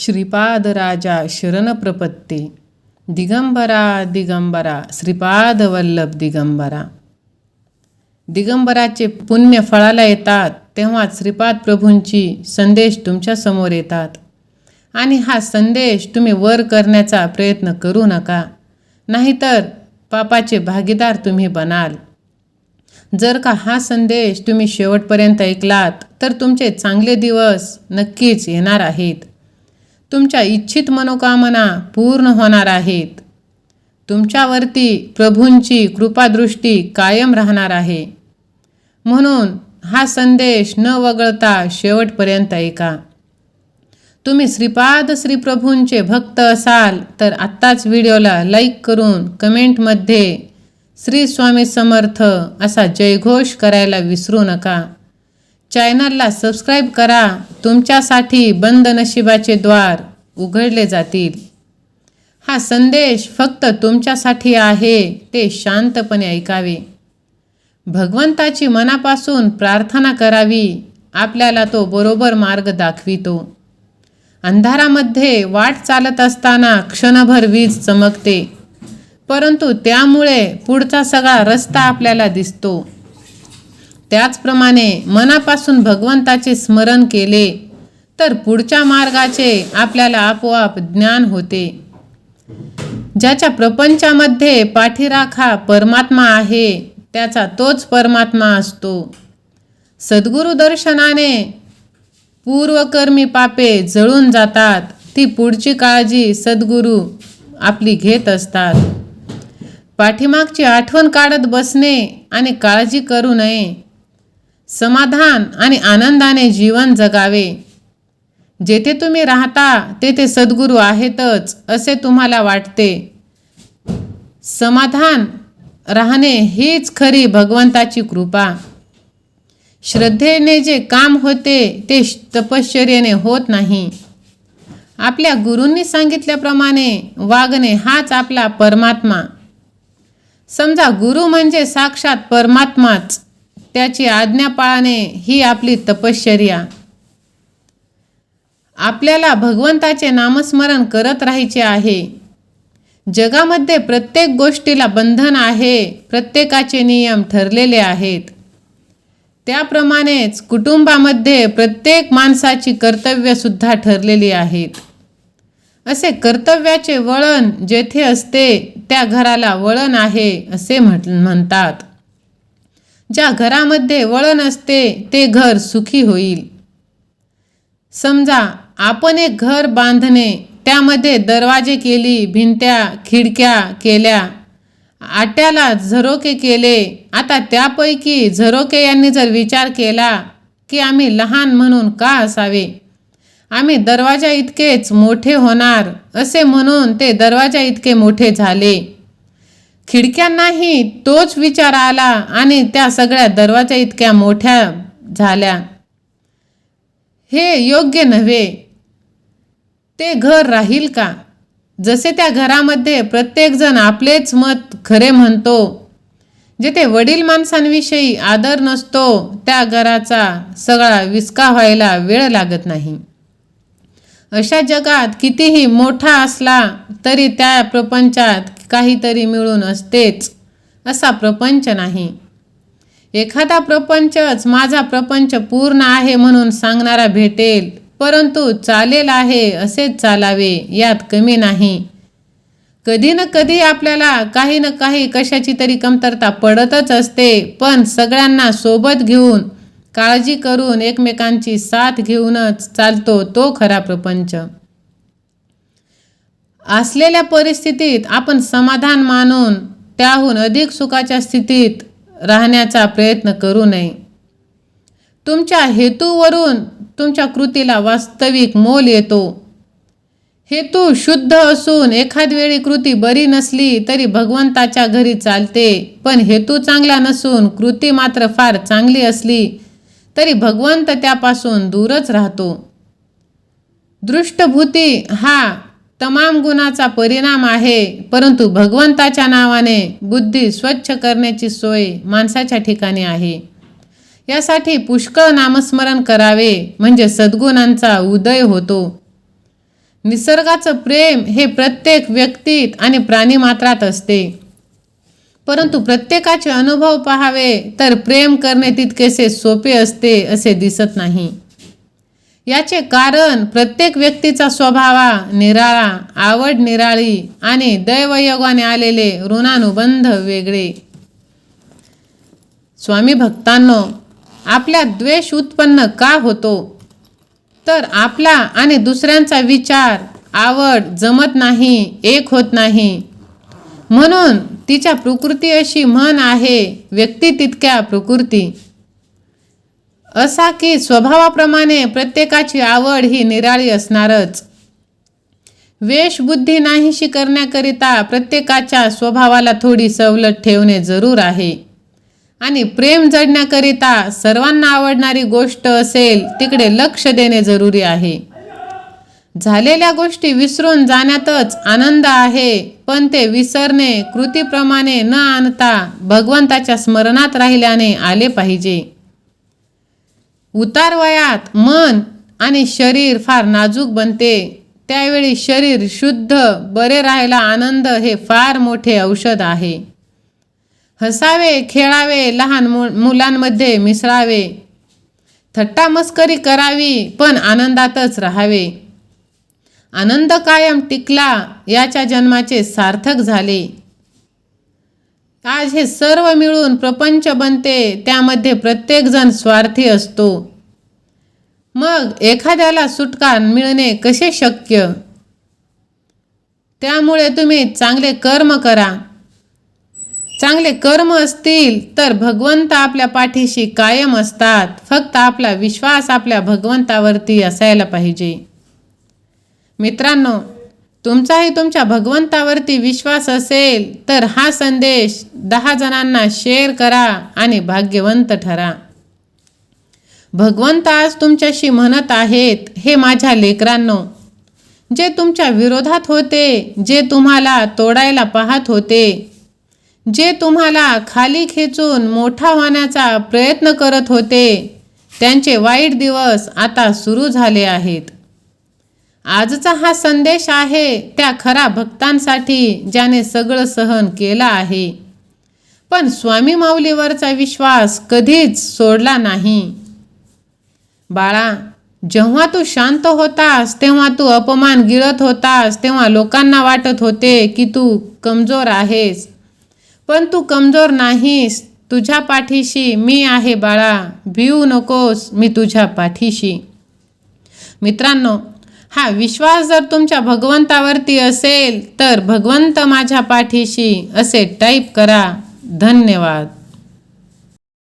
श्रीपाद राजा शरणप्रपत्ती। दिगंबरा दिगंबरा श्रीपाद वल्लभ दिगंबरा। दिगंबराचे पुण्य फळाला येतात तेव्हा श्रीपाद प्रभूंची संदेश तुमच्यासमोर येतात. आणि हा संदेश तुम्ही वर करण्याचा प्रयत्न करू नका नाहीतर पापाचे भागीदार तुम्ही बनाल. जर का हा संदेश तुम्ही शेवटपर्यंत ऐकलात तर तुमचे चांगले दिवस नक्कीच येणार आहेत. तुमच्या इच्छित मनोकामना पूर्ण होणार आहेत. तुमच्यावरती प्रभूंची कृपादृष्टी कायम राहणार आहे. म्हणून हा संदेश न वगळता शेवटपर्यंत ऐका. तुम्ही श्रीपाद श्री प्रभूंचे भक्त असाल तर आत्ताच व्हिडिओला लाईक करून कमेंटमध्ये श्री स्वामी समर्थ असा जयघोष करायला विसरू नका. चॅनलला सबस्क्राईब करा. तुमच्यासाठी बंद नशिबाचे द्वार उघडले जातील. हा संदेश फक्त तुमच्यासाठी आहे ते शांतपणे ऐकावे. भगवंताची मनापासून प्रार्थना करावी. आपल्याला तो बरोबर मार्ग दाखवितो. अंधारामध्ये वाट चालत असताना क्षणभर वीज चमकते. परंतु त्यामुळे पुढचा सगळा रस्ता आपल्याला दिसतो. त्याचप्रमाणे मनापासून भगवंताचे स्मरण केले तर पुढच्या मार्गाचे आपल्याला आपोआप ज्ञान होते. ज्याच्या प्रपंचामध्ये पाठीराखा परमात्मा आहे त्याचा तोच परमात्मा असतो. सद्गुरु दर्शनाने पूर्वकर्मी पापे जळून जातात ती पुढची काळजी सद्गुरू आपली घेत असतात. पाठीमागची आठवण काढत बसणे आणि काळजी करू नये समाधान आणि आनंदाने जीवन जगावे. जेथे तुम्ही राहता तेथे सद्गुरू आहेतच असे तुम्हाला वाटते. समाधान राहणे हीच खरी भगवंताची कृपा. श्रद्धेने जे काम होते ते तपश्चर्याने होत नाही. आपल्या गुरूंनी सांगितल्याप्रमाणे वागणे हाच आपला परमात्मा. समजा गुरु म्हणजे साक्षात परमात्माच. त्याची आज्ञा पाळणे ही आपली तपश्चर्या. आपल्याला भगवंताचे नामस्मरण करत राहायचे आहे. जगामध्ये प्रत्येक गोष्टीला बंधन आहे प्रत्येकाचे नियम ठरलेले आहेत. त्याप्रमाणेच कुटुंबामध्ये प्रत्येक माणसाची कर्तव्यसुद्धा ठरलेली आहेत. असे कर्तव्याचे वळण जेथे असते त्या घराला वळण आहे असे म्हट म्हणतात. ज्या घरामध्ये वळण असते ते घर सुखी होईल. समजा आपण एक घर बांधणे त्यामध्ये दरवाजे केली भिंत्या खिडक्या केल्या आट्याला झरोके केले आता त्यापैकी झरोके यांनी जर विचार केला की आम्ही लहान म्हणून का असावे? आम्ही दरवाजा इतकेच मोठे होणार असे म्हणून ते दरवाजा इतके मोठे झाले. खिडक्यांनाही तोच विचार आला आणि त्या सगळ्या दरवाजा इतक्या मोठ्या झाल्या. हे योग्य नव्हे. ते घर राहील का? जसे त्या घरामध्ये प्रत्येकजण आपलेच मत खरे म्हणतो जिथे वडील माणसांविषयी आदर नसतो त्या घराचा सगळा विस्का व्हायला वेळ लागत नाही. अशा जगात कितीही मोठा असला तरी त्या प्रपंचात काहीतरी मिळून असतेच असा प्रपंच नाही. एखादा प्रपंचच माझा प्रपंच पूर्ण आहे म्हणून सांगणारा भेटेल परंतु चालेल आहे असेच चालावे यात कमी नाही. कधी ना कधी आपल्याला काही ना काही कशाची तरी कमतरता पडतच असते पण सगळ्यांना सोबत घेऊन काळजी करून एकमेकांची साथ घेऊनच चालतो तो खरा प्रपंच. असलेल्या परिस्थितीत आपण समाधान मानून त्याहून अधिक सुखाच्या स्थितीत राहण्याचा प्रयत्न करू नये. तुमच्या हेतूवरून तुमच्या कृतीला वास्तविक मोल येतो. हेतू शुद्ध असून एखाद वेळी कृती बरी नसली तरी भगवंताच्या घरी चालते पण हेतू चांगला नसून कृती मात्र फार चांगली असली तरी भगवंत त्यापासून दूरच राहतो. दृष्टभूती हा तमाम गुणाचा परिणाम आहे परंतु भगवंताच्या नावाने बुद्धी स्वच्छ करण्याची सोय माणसाच्या ठिकाणी आहे. यासाठी पुष्कळ नामस्मरण करावे म्हणजे सद्गुणांचा उदय होतो. निसर्गाचं प्रेम हे प्रत्येक व्यक्तीत आणि प्राणीमात्रात असते. परंतु प्रत्येकाचे अनुभव पाहावे तर प्रेम करणे तितकेसे सोपे असते असे दिसत नाही. याचे कारण प्रत्येक व्यक्तीचा स्वभावा निराळा आवड निराळी आणि दैवयोगाने आलेले ऋणानुबंध वेगळे. स्वामी भक्तांनो आपल्या द्वेष उत्पन्न का होतो? तर आपला आणि दुसऱ्यांचा विचार आवड जमत नाही एक होत नाही. म्हणून तिच्या प्रकृती अशी म्हण आहे व्यक्ती तितक्या प्रकृती. असा की स्वभावाप्रमाणे प्रत्येकाची आवड ही निराळी असणारच. वेशबुद्धी नाहीशी करण्याकरिता प्रत्येकाच्या स्वभावाला थोडी सवलत ठेवणे जरूर आहे. आणि प्रेम जडण्याकरिता सर्वांना आवडणारी गोष्ट असेल तिकडे लक्ष देणे जरुरी आहे. झालेल्या गोष्टी विसरून जाण्यातच आनंद आहे पण ते विसरणे कृतीप्रमाणे न आणता भगवंताच्या स्मरणात राहिल्याने आले पाहिजे. उतार वयात मन आणि शरीर फार नाजूक बनते. त्यावेळी शरीर शुद्ध बरे राहायला आनंद हे फार मोठे औषध आहे. हसावे खेळावे लहान मु मुलांमध्ये मिसळावे. थट्टा मस्करी करावी पण आनंदातच राहावे. आनंद कायम टिकला याच्या जन्माचे सार्थक झाले. आज हे सर्व मिळून प्रपंच बनते त्यामध्ये प्रत्येकजण स्वार्थी असतो. मग एखाद्याला सुटका मिळणे कसे शक्य? त्यामुळे तुम्ही चांगले कर्म करा. चांगले कर्म असतील तर भगवंत आपल्या पाठीशी कायम असतात. फक्त आपला विश्वास आपल्या भगवंतावरती असायला पाहिजे. मित्रांनो तुमचाही तुमच्या भगवंतावरती विश्वास असेल तर हा संदेश दहा जणांना शेअर करा आणि भाग्यवंत ठरा. भगवंत आज तुमच्याशी म्हणत आहेत हे माझ्या लेकरांनो जे तुमच्या विरोधात होते जे तुम्हाला तोडायला पाहत होते जे तुम्हाला खाली खेचून मोठा होण्याचा प्रयत्न करत होते त्यांचे वाईट दिवस आता सुरू झाले आहेत. आजचा हा संदेश आहे त्या खरा भक्तांसाठी ज्याने सगळं सहन केलं आहे. पण स्वामी माऊलीवरचा विश्वास कधीच सोडला नाही. बाळा जेव्हा तू शांत होतास तेव्हा तू अपमान गिळत होतास तेव्हा लोकांना वाटत होते की तू कमजोर आहेस. पण तू कमजोर नाहीस. तुझ्या पाठीशी मी आहे बाळा. भिऊ नकोस मी तुझ्या पाठीशी. मित्रांनो हा विश्वास जर तुमच्या भगवंतावरती असेल तर भगवंत माझ्या पाठीशी असे टाईप करा. धन्यवाद.